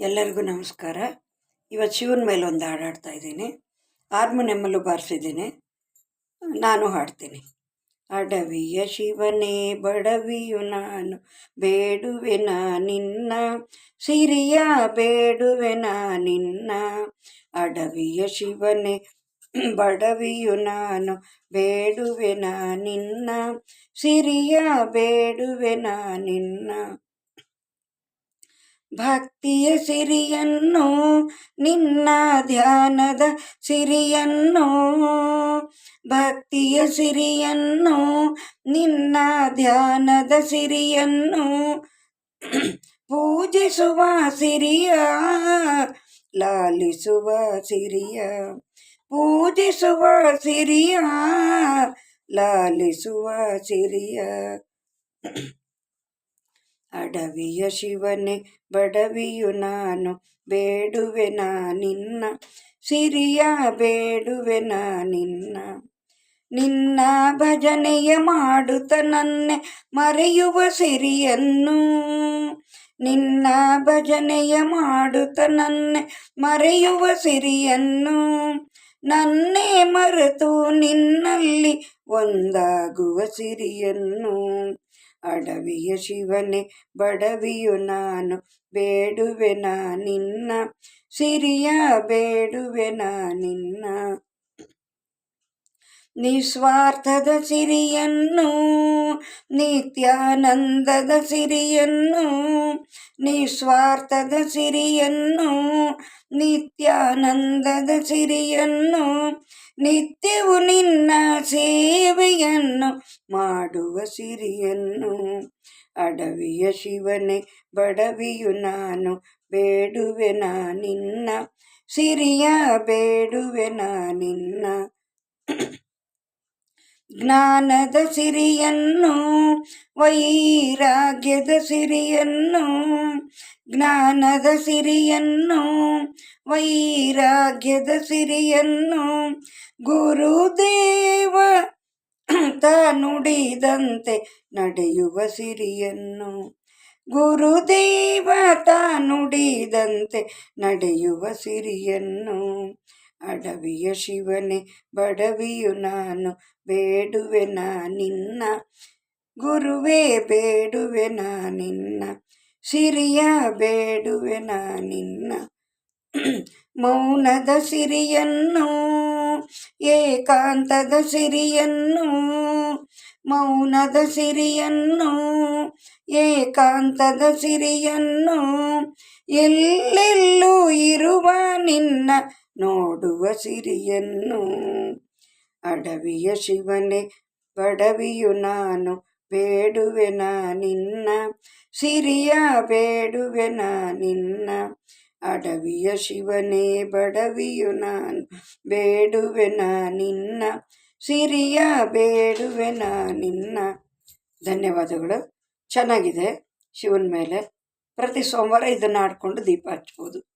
ಎಲ್ಲರಿಗೂ ನಮಸ್ಕಾರ. ಇವತ್ತು ಶಿವನ ಮೇಲೆ ಒಂದು ಹಾಡು ಹಾಡ್ತಾ ಇದ್ದೀನಿ ಹಾರ್ಮೋನಿಯಮ್ಮಲ್ಲೂ ಬಾರಿಸಿದ್ದೀನಿ. ನಾನು ಹಾಡ್ತೀನಿ. ಅಡವಿಯ ಶಿವನೇ, ಬಡವಿಯು ನಾನು ಬೇಡುವೆನ ನಿನ್ನ, ಸಿರಿಯ ಬೇಡುವೆನ ನಿನ್ನ. ಅಡವಿಯ ಶಿವನೇ, ಬಡವಿಯು ನಾನು ಬೇಡುವೆನ ನಿನ್ನ, ಸಿರಿಯ ಬೇಡುವೆನ ನಿನ್ನ. ಭಕ್ತಿಯ ಸಿರಿಯನ್ನು, ನಿನ್ನ ಧ್ಯಾನದ ಸಿರಿಯನ್ನು. ಭಕ್ತಿಯ ಸಿರಿಯನ್ನು, ನಿನ್ನ ಧ್ಯಾನದ ಸಿರಿಯನ್ನು. ಪೂಜಿಸುವ ಸಿರಿಯ, ಲಾಲಿಸುವ ಸಿರಿಯ. ಪೂಜಿಸುವ ಸಿರಿಯ, ಲಾಲಿಸುವ ಸಿರಿಯ. ಅಡವಿಯ ಶಿವನೇ, ಬಡವಿಯು ನಾನು ಬೇಡುವೆನ ನಿನ್ನ, ಸಿರಿಯ ಬೇಡುವೆನ ನಿನ್ನ. ನಿನ್ನ ಭಜನೆಯ ಮಾಡುತ್ತ ನನ್ನೆ ಮರೆಯುವ ಸಿರಿಯನ್ನು. ನಿನ್ನ ಭಜನೆಯ ಮಾಡುತ್ತ ನನ್ನೆ ಮರೆಯುವ ಸಿರಿಯನ್ನು. ನನ್ನೇ ಮರೆತು ನಿನ್ನಲ್ಲಿ ಒಂದಾಗುವ ಸಿರಿಯನ್ನು. ಅಡವಿಯ ಶಿವನೇ, ಬಡವಿಯು ನಾನು ಬೇಡುವೆನ ನಿನ್ನ, ಸಿರಿಯ ಬೇಡುವೆನ ನಿನ್ನ. ನಿಸ್ವಾರ್ಥದ ಸಿರಿಯನ್ನು, ನಿತ್ಯಾನಂದದ ಸಿರಿಯನ್ನು, ನಿಸ್ವಾರ್ಥದ ಸಿರಿಯನ್ನು, ನಿತ್ಯಾನಂದದ ಸಿರಿಯನ್ನು ನಿತ್ಯವು ನಿನ್ನ ಸೇವೆಯನ್ನು ಮಾಡುವ ಸಿರಿಯನ್ನು. ಅಡವಿಯ ಶಿವನೇ, ಬಡವಿಯು ನಾನು, ಬೇಡುವೆ ನಿನ್ನ. ಸಿರಿಯ ಬೇಡುವೆ ನಿನ್ನ. ಜ್ಞಾನದ ಸಿರಿಯನ್ನು, ವೈರಾಗ್ಯದ ಸಿರಿಯನ್ನು. ಜ್ಞಾನದ ಸಿರಿಯನ್ನು, ವೈರಾಗ್ಯದ ಸಿರಿಯನ್ನು. ಗುರುದೇವ ತನುಡಿದಂತೆ ನುಡಿದಂತೆ ನಡೆಯುವ ಸಿರಿಯನ್ನು. ಗುರುದೇವ ತನುಡಿದಂತೆ ನುಡಿದಂತೆ ನಡೆಯುವ ಸಿರಿಯನ್ನು. ಅಡವಿಯ ಶಿವನೇ, ಬಡವಿಯು ನಾನು ಬೇಡುವೆನ ನಿನ್ನ. ಗುರುವೇ ಬೇಡುವೆನ ನಿನ್ನ. ಸಿರಿಯ ಬೇಡುವೆನ ನಿನ್ನ. ಮೌನದ ಸಿರಿಯನ್ನು ಏಕಾಂತದ ಸಿರಿಯನ್ನು, ಮೌನದ ಸಿರಿಯನ್ನು, ಏಕಾಂತದ ಸಿರಿಯನ್ನು ಎಲ್ಲೆಲ್ಲೂ ಇರುವ ನಿನ್ನ ನೋಡುವ ಸಿರಿಯನ್ನು. ಅಡವಿಯ ಶಿವನೇ, ಬಡವಿಯು ನಾನು, ಬೇಡುವೆನ ನಿನ್ನ, ಸಿರಿಯ ಬೇಡುವೆನ ನಿನ್ನ ಅಡವಿಯ ಶಿವನೇ ಬಡವಿಯು ನಾನು, ಬೇಡುವೆನ ನಿನ್ನ, ಸಿರಿಯ ಬೇಡುವೆನ ನಿನ್ನ. ಧನ್ಯವಾದಗಳು. ಚೆನ್ನಾಗಿದೆ. ಶಿವನ ಮೇಲೆ ಪ್ರತಿ ಸೋಮವಾರ ಇದನ್ನು ಆಡ್ಕೊಂಡು ದೀಪ ಹಚ್ಬೋದು